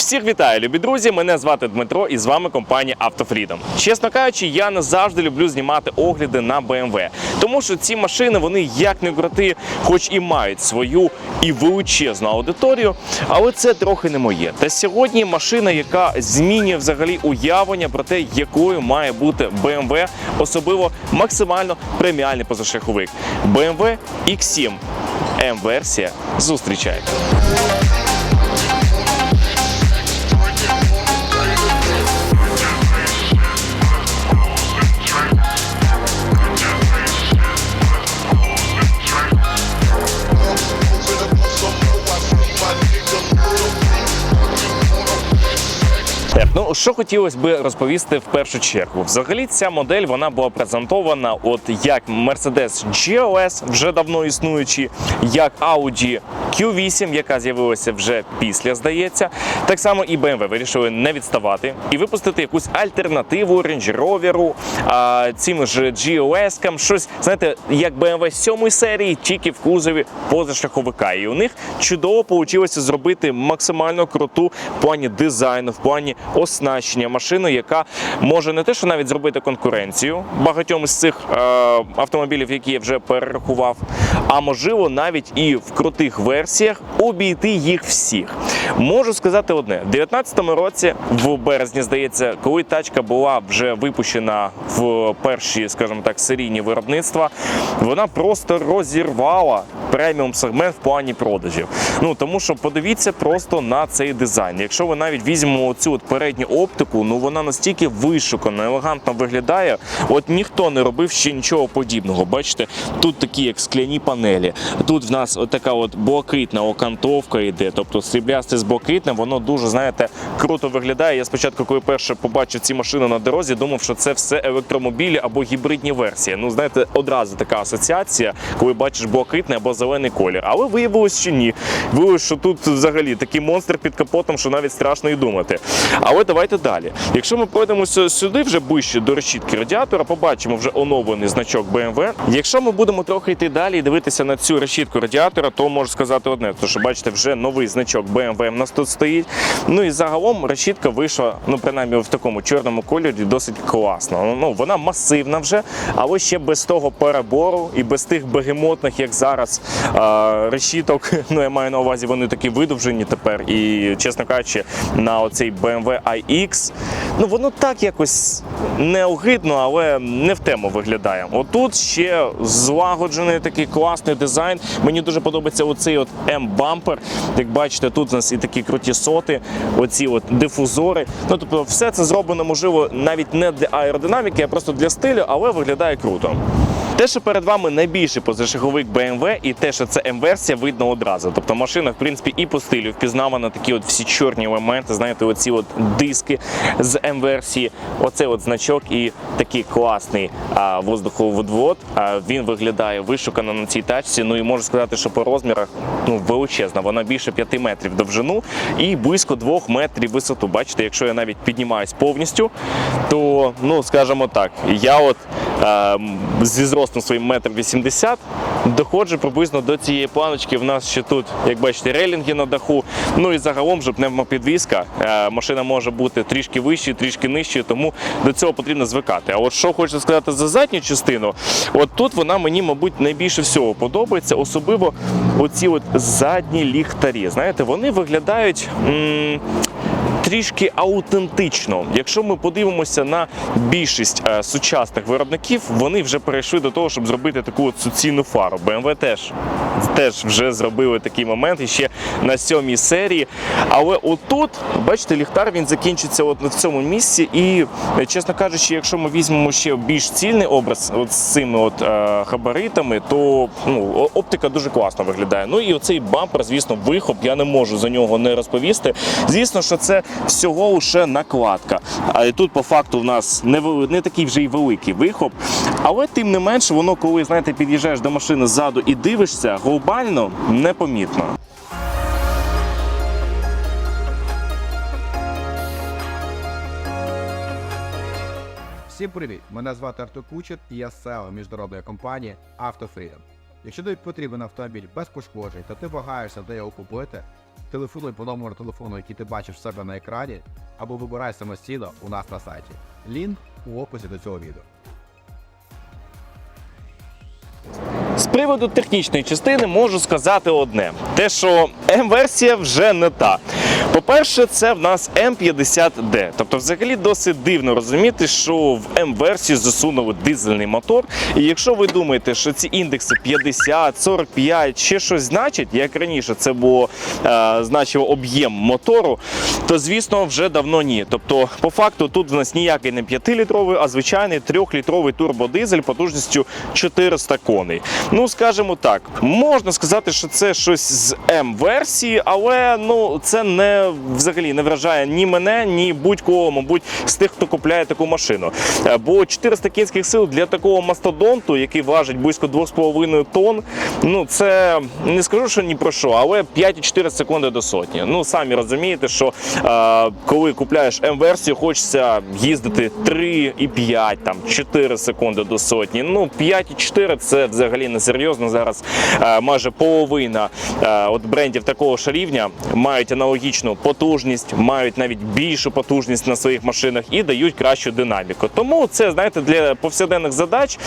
Всіх вітаю, любі друзі! Мене звати Дмитро і з вами компанія Автофрідом. Чесно кажучи, я не завжди люблю знімати огляди на BMW, тому що ці машини вони як не крути, хоч і мають свою і величезну аудиторію, але це трохи не моє. Та сьогодні машина, яка змінює взагалі уявлення про те, якою має бути BMW, особливо максимально преміальний позашляховик. BMW X7 М-версія. Зустрічайте. Ну що хотілося би розповісти в першу чергу. Взагалі, ця модель вона була презентована, от як Mercedes GLS, вже давно існуючий, як Audi Q8, яка з'явилася вже після, здається. Так само і BMW вирішили не відставати і випустити якусь альтернативу Range Rover, цим ж GLS, щось, знаєте, як BMW 7 серії, тільки в кузові позашляховика. І у них чудово вийшло зробити максимально круту в плані дизайну, в плані оснащення машини, яка може не те, що навіть зробити конкуренцію багатьом із цих е, автомобілів, які я вже перерахував, а можливо навіть і в крутих версіях обійти їх всіх. Можу сказати одне: в 2019 році, в березні, здається, коли тачка була вже випущена в перші, скажімо так, серійні виробництва, вона просто розірвала преміум сегмент в плані продажів. Ну тому що подивіться просто на цей дизайн. Якщо ви навіть візьмемо цю от передню оптику, ну вона настільки вишукана, елегантно виглядає. От ніхто не робив ще нічого подібного. Бачите, тут такі як скляні панелі. Тут в нас така от блакитна окантовка йде, тобто сріблясте з блакитним, воно дуже знаєте круто виглядає. Я спочатку, коли перше побачив ці машини на дорозі, думав, що це все електромобілі або гібридні версії. Ну знаєте, одразу така асоціація, коли бачиш блакитний або зелений колір. Але виявилось, що ні. Виявилось, що тут взагалі такий монстр під капотом, що навіть страшно і думати. Але давайте далі. Якщо ми пройдемося сюди вже ближче до решітки радіатора, побачимо вже оновлений значок BMW. Якщо ми будемо трохи йти далі і дивитися на цю решітку радіатора, то можу сказати одне, то що бачите, вже новий значок BMW в нас тут стоїть. Ну і загалом решітка вийшла, ну принаймні в такому чорному кольорі, досить класно. Ну вона масивна вже, але ще без того перебору і без тих бегемотних, як зараз решіток. Ну я маю на увазі, вони такі видовжені тепер. І чесно кажучи, на оцей BMW iX, ну воно так якось неогидно, але не в тему виглядає. Отут ще злагоджений такий класний дизайн. Мені дуже подобається оцей от М-бампер. Як бачите, тут у нас і такі круті соти, оці от дифузори. Ну тобто, все це зроблено, можливо, навіть не для аеродинаміки, а просто для стилю, але виглядає круто. Те, що перед вами найбільший позашляховик BMW, і те, що це М-версія, видно одразу. Тобто машина, в принципі, і по стилю впізнавана такі от всі чорні елементи, знаєте, оці от диски з М-версії, оцей от значок і такий класний а, воздуховодвод. А, він виглядає вишукано на цій тачці. Ну і можу сказати, що по розмірах ну, величезна. Вона більше 5 метрів довжину і близько 2 метрів висоту. Бачите, якщо я навіть піднімаюсь повністю, то ну скажімо так, я от зі зростом своїм метр вісімдесят доходжу приблизно до цієї планочки. В нас ще тут, як бачите, рейлінги на даху. Ну і загалом вже пневмопідвізка. Е, машина може бути трішки вищою, трішки нижчою, тому до цього потрібно звикати. А от що хочу сказати за задню частину, от тут вона мені, мабуть, найбільше всього подобається, особливо оці от задні ліхтарі. Знаєте, вони виглядають. Трішки аутентично. Якщо ми подивимося на більшість е, сучасних виробників, вони вже перейшли до того, щоб зробити таку от суцільну фару. BMW теж, теж вже зробили такий момент і ще на сьомій серії. Але отут, бачите, ліхтар він закінчиться от на цьому місці. І, е, чесно кажучи, якщо ми візьмемо ще більш цільний образ от з цими от, е, габаритами, то ну, оптика дуже класно виглядає. Ну і оцей бампер, звісно, вихоп, я не можу за нього не розповісти. Звісно, що це всього лише накладка. А тут по факту в нас не, не такий вже й великий вихоп. Але тим не менше, воно, коли знаєте, під'їжджаєш до машини ззаду і дивишся, глобально непомітно. Всім привіт! Мене звати Артур Кучер і я SEO міжнародної компанії AutoFreedom. Якщо тобі потрібен автомобіль без пошкоджень та ти вагаєшся, де його купити, телефонуй по номеру телефону, який ти бачиш в себе на екрані, або вибирай самостійно у нас на сайті. Лінк у описі до цього відео. З приводу технічної частини можу сказати одне: те, що М-версія вже не та. По-перше, це в нас М50D. Тобто, взагалі досить дивно розуміти, що в М-версію засунули дизельний мотор. І якщо ви думаєте, що ці індекси 50, 45, ще щось значить, як раніше це було е, значило об'єм мотору, то звісно вже давно ні. Тобто, по факту, тут в нас ніякий не 5-літровий, а звичайний 3-літровий турбодизель потужністю 400 коней. Ну, скажімо так, можна сказати, що це щось з М-версії, але ну це не взагалі не вражає ні мене, ні будь-кого, мабуть, з тих, хто купляє таку машину. Е, Бо 400 кінських сил для такого мастодонту, який важить близько 2,5 тонн, ну це не скажу, що ні про що, але 5,4 секунди до сотні. Ну самі розумієте, що е, коли купляєш М-версію, хочеться їздити 3,5, там 4 секунди до сотні. Ну 5,4 це взагалі не серйозно. Зараз е, майже половина е, от брендів такого ж рівня мають аналогічну потужність, мають навіть більшу потужність на своїх машинах і дають кращу динаміку. Тому це знаєте для повсякденних задач.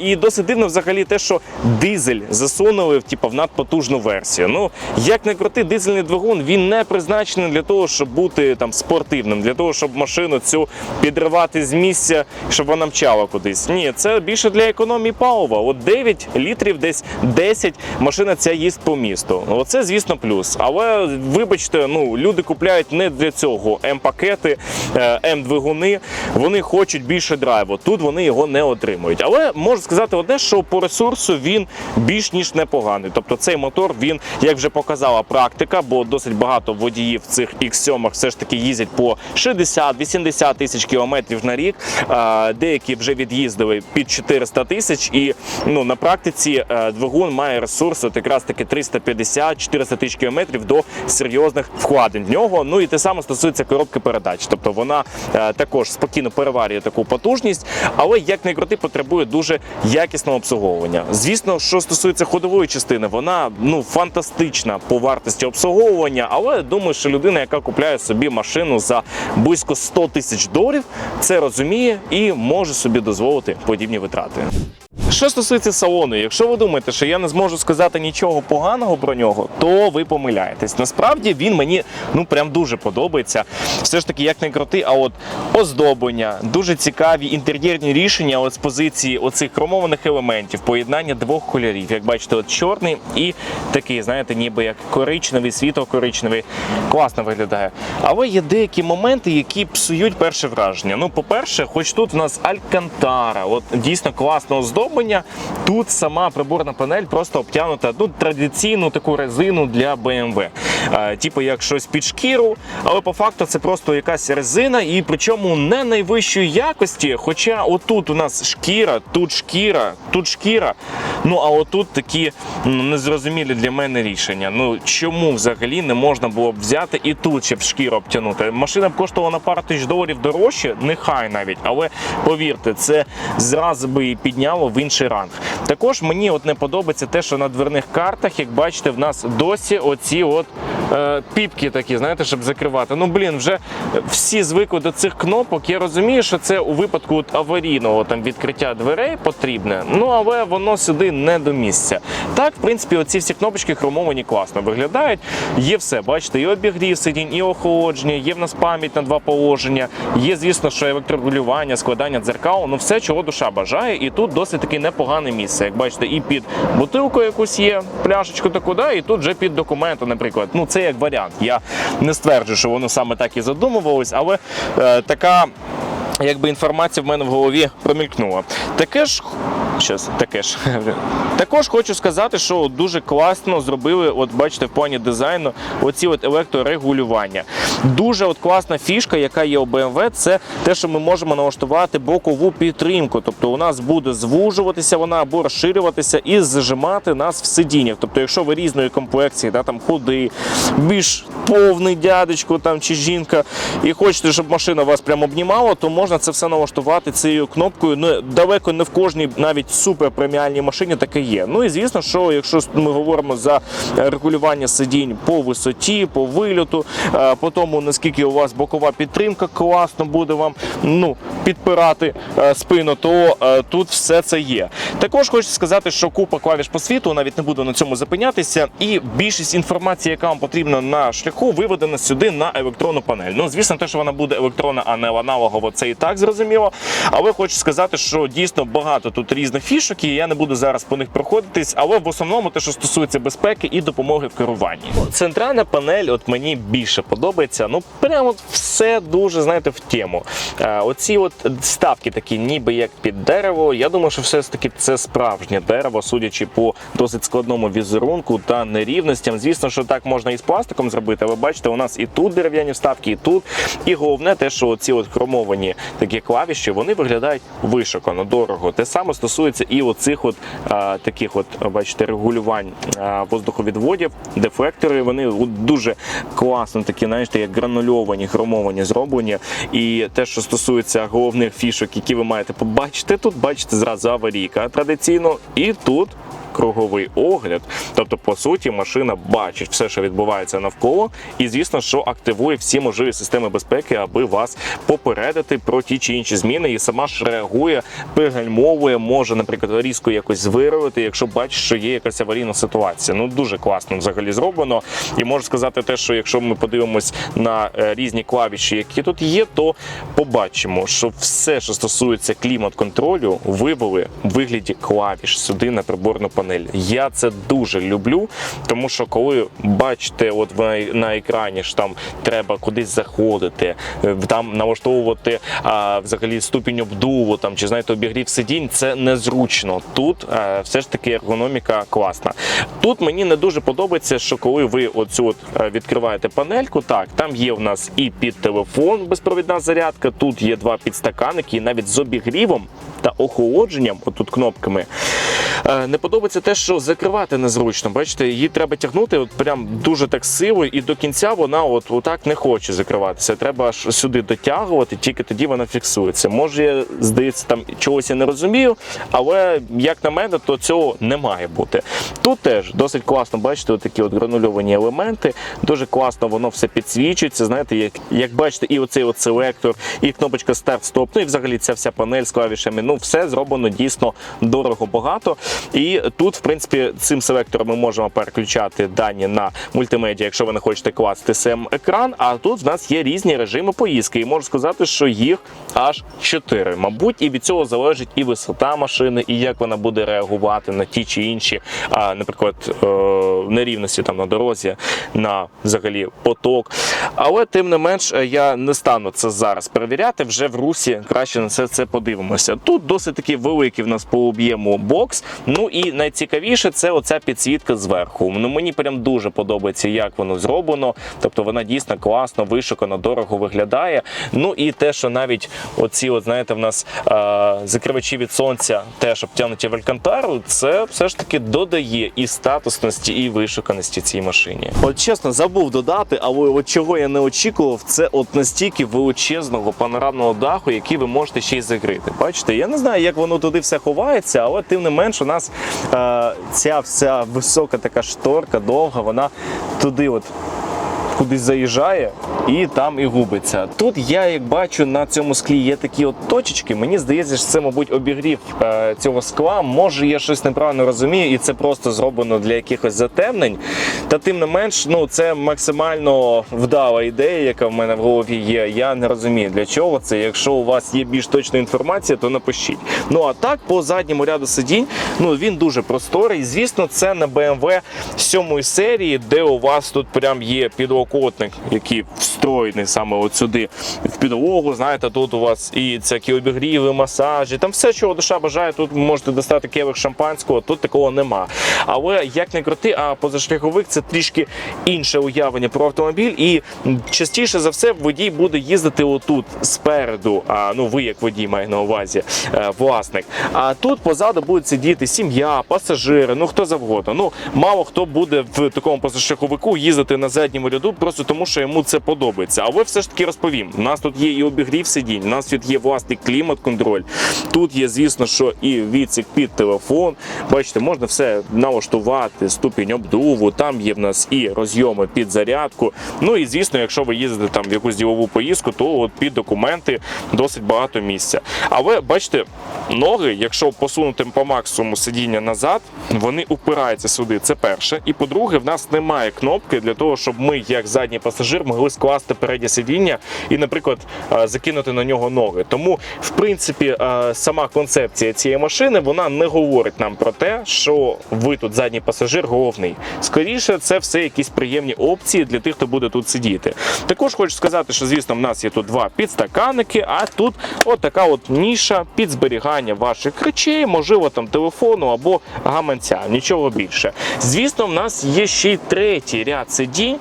І досить дивно взагалі те, що дизель засунули в типу, в надпотужну версію. Ну як не крути, дизельний двигун він не призначений для того, щоб бути там спортивним, для того, щоб машину цю підривати з місця, щоб вона мчала кудись. Ні, це більше для економії палива. От 9 літрів, десь 10 машина ця їсть по місту. Оце, звісно, плюс. Але вибачте, ну люди купляють не для цього М-пакети, е, М-двигуни. Вони хочуть більше драйву. Тут вони його не отримують. Але можу сказати одне, що по ресурсу він більш ніж непоганий. Тобто цей мотор він, як вже показала практика, бо досить багато водіїв цих X7 все ж таки їздять по 60-80 тисяч кілометрів на рік. Е, Деякі вже від'їздили під 400 тисяч, і ну на практиці е, двигун має ресурс от якраз таки 350-400 тисяч кілометрів до серйозних вкладень в нього. Ну і те саме стосується коробки передач. Тобто вона е, також спокійно переварює таку потужність, але як не крути, потребує дуже якісного обслуговування. Звісно, що стосується ходової частини, вона ну фантастична по вартості обслуговування, але думаю, що людина, яка купляє собі машину за близько 100 тисяч доларів, це розуміє і може собі дозволити подібні витрати. Що стосується салону, якщо ви думаєте, що я не зможу сказати нічого поганого про нього, то ви помиляєтесь. Насправді він мені ну прям дуже подобається. Все ж таки, як не крути, а от оздоблення, дуже цікаві інтер'єрні рішення от з позиції оцих хромованих елементів, поєднання двох кольорів. Як бачите, от чорний і такий, знаєте, ніби як коричневий, світло-коричневий. Класно виглядає. Але є деякі моменти, які псують перше враження. Ну, по-перше, хоч тут в нас Алькантара, от дійсно класне оздоблення. Тут сама приборна панель просто обтягнута ну, традиційну таку резину для BMW. Е, типу як щось під шкіру, але по факту це просто якась резина, і причому не найвищої якості. Хоча отут у нас шкіра, тут шкіра, тут шкіра. Ну а отут такі незрозумілі для мене рішення. Ну чому взагалі не можна було б взяти і тут ще б шкіру обтягнути? Машина б коштувала на пару тисяч доларів дорожче, нехай навіть, але повірте, це зразу би і підняло в інший ранг. Також мені от не подобається те, що на дверних картах, як бачите, в нас досі оці от піпки такі, знаєте, щоб закривати. Ну блін, вже всі звикли до цих кнопок. Я розумію, що це у випадку от аварійного там відкриття дверей потрібне. Ну але воно сюди не до місця. Так, в принципі, оці всі кнопочки хромовані класно виглядають. Є все, бачите, і обігрів сидінь, і охолодження, є в нас пам'ять на два положення. Є, звісно, що електрорегулювання, складання дзеркал, ну все, чого душа бажає. І тут досить таки непогане місце. Як бачите, і під бутилку якусь є, пляшечку таку, да, і тут вже під документи, наприклад. Ну це як варіант. Я не стверджую, що воно саме так і задумувалось, але е, така. Якби інформація в мене в голові промількнула. Таке ж Щас, таке ж. Також хочу сказати, що дуже класно зробили, от бачите, в плані дизайну, оці от електрорегулювання. Дуже от класна фішка, яка є у BMW, це те, що ми можемо налаштувати бокову підтримку. Тобто у нас буде звужуватися вона або розширюватися і зажимати нас в сидіннях. Тобто, якщо ви різної комплекції, да, там худий, більш повний дядечко там чи жінка, і хочете, щоб машина вас прямо обнімала, то можна це все налаштувати цією кнопкою. Ну, далеко не в кожній навіть супер преміальній машині таке є. Ну і звісно, що якщо ми говоримо за е, регулювання сидінь по висоті, по вильоту, е, по тому наскільки у вас бокова підтримка класно буде вам ну, підпирати е, спину, то тут все це є. Також хочу сказати, що купа клавіш по світу, навіть не буду на цьому зупинятися, і більшість інформації, яка вам потрібна на шляху, виведена сюди на електронну панель. Ну, звісно, те, що вона буде електронна, а не аналогова, це і так зрозуміло. Але хочу сказати, що дійсно багато тут різних фішок, і я не буду зараз по них проходитись, але в основному те, що стосується безпеки і допомоги в керуванні. Центральна панель, от мені більше подобається. Ну, прямо все дуже знаєте в тему. Е, Оці от ставки такі, ніби як під дерево. Я думаю, що все ж таки це справжнє дерево, судячи по досить складному візерунку та нерівностям. Звісно, що так можна і з пластиком зробити. Але бачите, у нас і тут дерев'яні вставки, і тут. І головне те, що ці от хромовані такі клавіші, вони виглядають вишукано, дорого. Те саме стосується і оцих от таких, от бачите, регулювань воздуховідводів, дефлектори. Вони дуже класно, такі, знаєте, як гранульовані, хромовані зроблені. І те, що стосується головних фішок, які ви маєте побачити, тут бачите зразу аварійка традиційно, і тут. Круговий огляд, тобто, по суті, машина бачить все, що відбувається навколо, і звісно, що активує всі можливі системи безпеки, аби вас попередити про ті чи інші зміни, і сама ж реагує, пригальмовує, може, наприклад, різко якось виявити, якщо бачить, що є якась аварійна ситуація. Ну дуже класно взагалі зроблено. І можу сказати те, що якщо ми подивимось на е, різні клавіші, які тут є, то побачимо, що все, що стосується клімат-контролю, вивели в вигляді клавіш сюди на приборну панель. Я це дуже люблю, тому що коли бачите, от на екрані ж там треба кудись заходити, е, там налаштовувати а, взагалі ступінь обдуву, там чи знаєте, обігрів сидінь, це незручно. Тут е, все ж таки ергономіка класна. Тут мені не дуже подобається, що коли ви оцю от е, відкриваєте панельку, так там є в нас і під телефон безпровідна зарядка, тут є два підстаканники, і навіть з обігрівом та охолодженням, отут кнопками. Е, Не подобається те, що закривати незручно. Бачите, її треба тягнути от прям дуже так сило, і до кінця вона от отак не хоче закриватися. Треба аж сюди дотягувати, тільки тоді вона фіксується. Може, я, здається, там чогось я не розумію, але як на мене, то цього не має бути. Тут теж досить класно, бачите, такі от гранульовані елементи. Дуже класно воно все підсвічується. Знаєте, як, як бачите, і оцей от селектор, і кнопочка старт-стоп, ну і взагалі ця вся панель з клавішами. Ну, все зроблено дійсно дорого багато. І тут, в принципі, цим селектором ми можемо переключати дані на мультимедіа, якщо ви не хочете класти сам екран. А тут в нас є різні режими поїздки. І можу сказати, що їх аж чотири. Мабуть, і від цього залежить і висота машини, і як вона буде реагувати на ті чи інші, наприклад, е, нерівності там на дорозі, на взагалі поток. Але тим не менш, е, я не стану це зараз перевіряти. Вже в русі краще на все це подивимося. Тут досить таки великий в нас по об'єму бокс. Ну і найцікавіше це оця підсвітка зверху. Ну мені прям дуже подобається, як воно зроблено. Тобто вона дійсно класно, вишукано, дорого виглядає. Ну і те, що навіть оці, от знаєте, в нас е- закривачі від сонця теж обтягнуті в алькантару, це все ж таки додає і статусності, і вишуканості цій машині. От чесно, забув додати, але от чого я не очікував, це от настільки величезного панорамного даху, який ви можете ще й закрити. Бачите, я не знаю, як воно туди все ховається, але тим не менш у нас е, ця вся висока така шторка довга, вона туди от кудись заїжджає і там і губиться. Тут я, як бачу, на цьому склі є такі от точечки. Мені здається, що це, мабуть, обігрів е, цього скла. Може, я щось неправильно розумію, і це просто зроблено для якихось затемнень. Та тим не менш, ну це максимально вдала ідея, яка в мене в голові є. Я не розумію для чого це. Якщо у вас є більш точна інформація, то напишіть. Ну а так, по задньому ряду сидінь, ну він дуже просторий. Звісно, це на BMW 7 серії, де у вас тут прям є підлокотник, який встроєний саме от сюди в підлогу. Знаєте, тут у вас і всякі обігріви, масажі, там все, чого душа бажає. Тут можете достати келих шампанського, тут такого нема. Але як не крути, а позашляховик це трішки інше уявлення про автомобіль, і частіше за все водій буде їздити отут спереду. А ну ви як водій має на увазі власник. А тут позаду буде сидіти сім'я, пасажири, ну хто завгодно. Ну мало хто буде в такому позашляховику їздити на задньому ряду, просто тому, що йому це подобається. Але все ж таки розповім: у нас тут є і обігрів сидінь, у нас тут є власний клімат-контроль. Тут є, звісно, що і відсік під телефон. Бачите, можна все налаштувати, ступінь обдуву. Там є в нас і розйоми під зарядку. Ну і звісно, якщо ви їздите там в якусь ділову поїздку, то от під документи досить багато місця. Але бачите, ноги, якщо посунути по максимуму сидіння назад, вони упираються сюди. Це перше. І по-друге, в нас немає кнопки для того, щоб ми, як задній пасажир, могли скласти переднє сидіння і, наприклад, е, закинути на нього ноги. Тому, в принципі, е, сама концепція цієї машини вона не говорить нам про те, що ви тут задній пасажир головний. Скоріше, це все якісь приємні опції для тих, хто буде тут сидіти. Також хочу сказати, що звісно, в нас є тут два підстаканники, а тут от така от ніша під зберігання ваших речей, можливо, там телефону або гаманця. Нічого більше. Звісно, в нас є ще й третій ряд сидінь.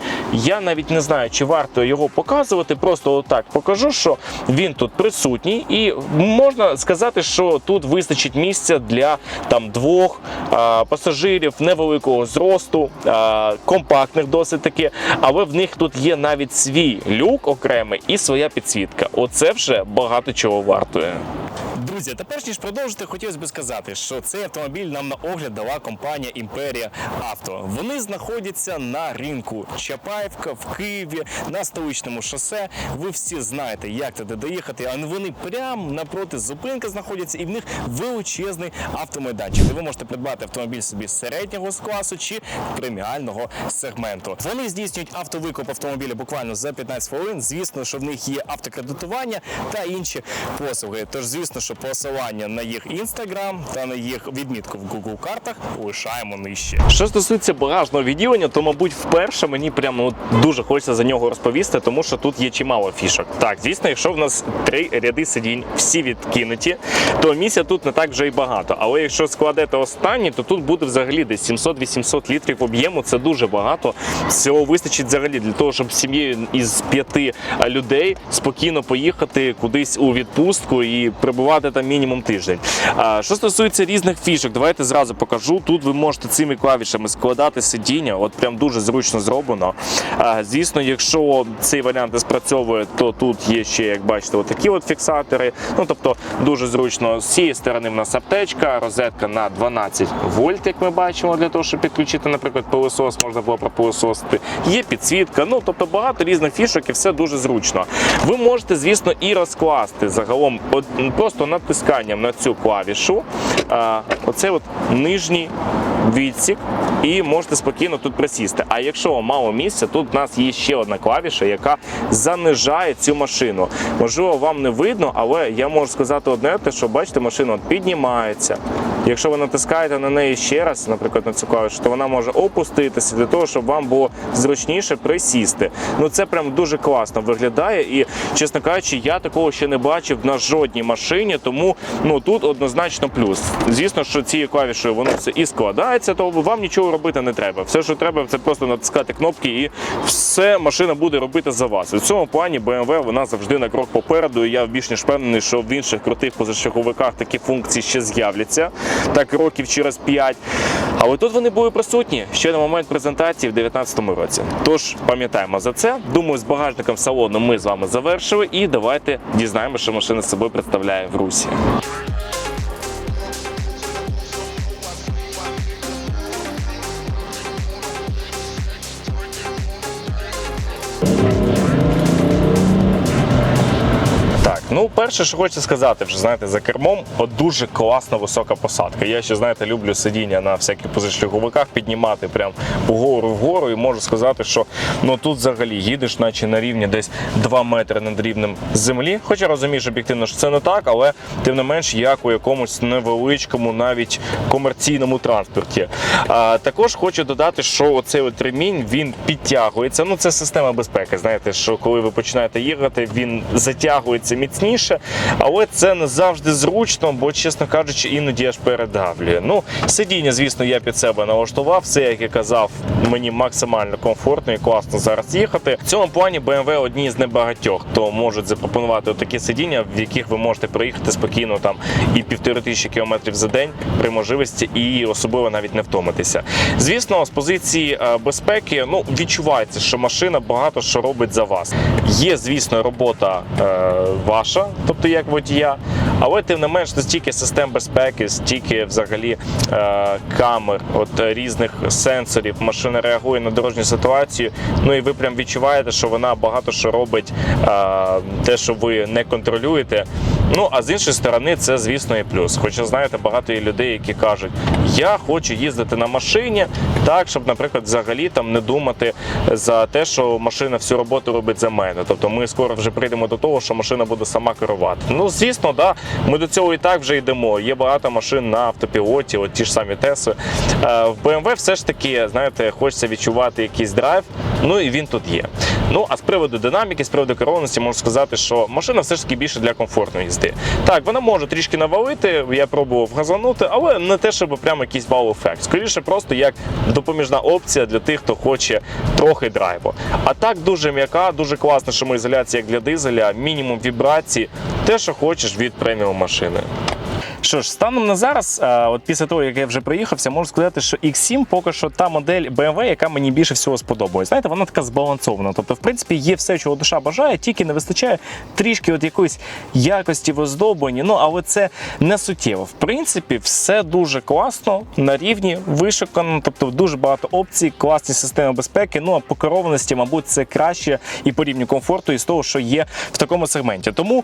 Я навіть не знаю, чи варто його показувати. Просто отак покажу, що він тут присутній, і можна сказати, що тут вистачить місця для там двох а, пасажирів невеликого зросту, а, компактних досить таки, але в них тут є навіть свій люк окремий і своя підсвітка. Оце вже багато чого вартує. Друзі, та перш ніж продовжити, хотілося б сказати, що цей автомобіль нам на огляд дала компанія Імперія Авто. Вони знаходяться на ринку Чапаївка в Києві на столичному шосе. Ви всі знаєте, як туди доїхати. А вони прямо напроти зупинки знаходяться, і в них величезний автомайданчик, де ви можете придбати автомобіль собі середнього класу чи преміального сегменту. Вони здійснюють автовикуп автомобіля буквально за 15 хвилин. Звісно, що в них є автокредитування та інші послуги. Тож, звісно, що посилання на їх інстаграм та на їх відмітку в Google картах лишаємо нижче. Що стосується багажного відділення, то мабуть вперше мені прямо от дуже хочеться за нього розповісти, тому що тут є чимало фішок. Так, звісно, якщо в нас три ряди сидінь всі відкинуті, то місця тут не так вже й багато. Але якщо складете останні, то тут буде взагалі десь 700-800 літрів об'єму. Це дуже багато. Цього вистачить взагалі для того, щоб сім'єю із п'яти людей спокійно поїхати кудись у відпустку і прибувати там мінімум тиждень. Що стосується різних фішок, давайте зразу покажу. Тут ви можете цими клавішами складати сидіння, от прям дуже зручно зроблено. Звісно, якщо цей варіант не спрацьовує, то тут є ще, як бачите, отакі от фіксатори. Ну тобто дуже зручно. З цієї сторони в нас аптечка, розетка на 12 вольт, як ми бачимо, для того, щоб підключити, наприклад, пилосос, можна було пропилососити. Є підсвітка, ну тобто багато різних фішок і все дуже зручно. Ви можете, звісно, і розкласти загалом от, просто натисканням на цю клавішу. Оцей от нижній відсік, і можете спокійно тут присісти. А якщо мало місця, тут в нас є ще одна клавіша, яка занижає цю машину. Можливо, вам не видно, але я можу сказати одне, те, що бачите, машина піднімається. Якщо ви натискаєте на неї ще раз, наприклад, на цю клавішу, то вона може опуститися для того, щоб вам було зручніше присісти. Ну це прям дуже класно виглядає. І, чесно кажучи, я такого ще не бачив на жодній машині, тому ну тут однозначно плюс. Звісно, що цією клавішою воно все і складається, то вам нічого робити не треба. Все, що треба, це просто натискати кнопки, і все машина буде робити за вас. У цьому плані BMW вона завжди на крок попереду. І я більш ніж впевнений, що в інших крутих позашляховиках такі функції ще з'являться, так років через 5. Але тут вони були присутні ще на момент презентації в 2019 році. Тож пам'ятаємо за це. Думаю, з багажником салону ми з вами завершили. І давайте дізнаємося, що машина собою представляє в Русі. Ну перше, що хочу сказати, вже знаєте, за кермом дуже класна висока посадка. Я ще знаєте, люблю сидіння на всяких позашляховиках, піднімати прям вгору вгору. І можу сказати, що ну тут взагалі їдеш, наче на рівні десь 2 метри над рівнем землі. Хоча розумієш об'єктивно, що це не так, але тим не менш, як у якомусь невеличкому, навіть комерційному транспорті. А, також хочу додати, що оцей от ремінь він підтягується. Ну це система безпеки. Знаєте, що коли ви починаєте їхати, він затягується міцніше. Міцніше, але це не завжди зручно, бо, чесно кажучи, іноді аж передавлює. Ну, сидіння, звісно, я під себе налаштував. Все, як я казав, мені максимально комфортно і класно зараз їхати. В цьому плані BMW одні з небагатьох, хто можуть запропонувати такі сидіння, в яких ви можете проїхати спокійно там і півтори тисячі кілометрів за день при можливості, і особливо навіть не втомитися. Звісно, з позиції е, безпеки ну відчувається, що машина багато що робить за вас. Є, звісно, робота е, ваша, тобто як водія, але тим не менш, стільки систем безпеки, стільки взагалі е, камер, от е, різних сенсорів, машина реагує на дорожню ситуацію. Ну і ви прям відчуваєте, що вона багато що робить, е, те, що ви не контролюєте. Ну а з іншої сторони, це звісно і плюс. Хоча знаєте, багато є людей, які кажуть, я хочу їздити на машині, так щоб, наприклад, взагалі там не думати за те, що машина всю роботу робить за мене. Тобто ми скоро вже прийдемо до того, що машина буде сама керувати. Ну звісно, да, ми до цього і так вже йдемо. Є багато машин на автопілоті, от ті ж самі Тесли. Е, В BMW все ж таки, знаєте, хочеться відчувати якийсь драйв. Ну і він тут є. Ну а з приводу динаміки, з приводу керованості, можу сказати, що машина все ж таки більше для комфортної їзди. Так, вона може трішки навалити, я пробував газанути, але не те, щоб прямо якийсь вау-ефект. Скоріше, просто як допоміжна опція для тих, хто хоче трохи драйву. А так дуже м'яка, дуже класна шумоізоляція як для дизеля, мінімум вібрацій, те, що хочеш від преміум машини. Що ж, станом на зараз, е, от після того, як я вже проїхався, можу сказати, що X7 поки що та модель BMW, яка мені більше всього сподобалась. Знаєте, вона така збалансована. Тобто, в принципі, є все, чого душа бажає, тільки не вистачає трішки от якоїсь якості в оздобленні. Ну, але це не суттєво. В принципі, все дуже класно, на рівні, вишукано, тобто дуже багато опцій, класні системи безпеки. Ну а по керованості, мабуть, це краще і по рівню комфорту із того, що є в такому сегменті. Тому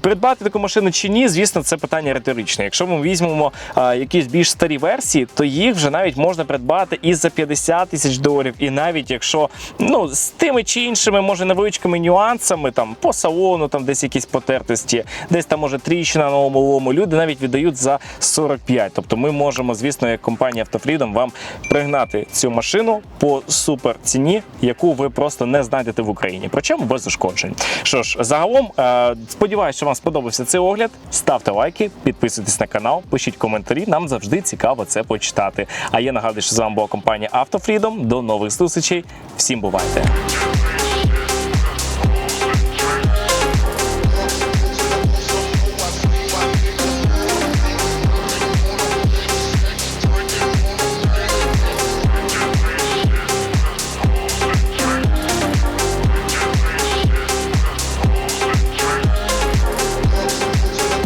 придбати таку машину чи ні, звісно, це питання риторичне. Якщо ми візьмемо а, якісь більш старі версії, то їх вже навіть можна придбати і за 50 тисяч доларів, і навіть якщо ну з тими чи іншими, може невеличкими нюансами, там по салону, там десь якісь потертості, десь там може тріщина на новому лому, люди навіть віддають за 45. Тобто ми можемо, звісно, як компанія Автофрідом вам пригнати цю машину по супер ціні, яку ви просто не знайдете в Україні. Причому без ушкоджень. Що ж, загалом е, сподіваюся, що вам сподобався цей огляд. Ставте лайки, підписуйтесь на канал, пишіть коментарі. Нам завжди цікаво це почитати. А я нагадую, що з вами була компанія Автофрідом. До нових зустрічей. Всім бувайте!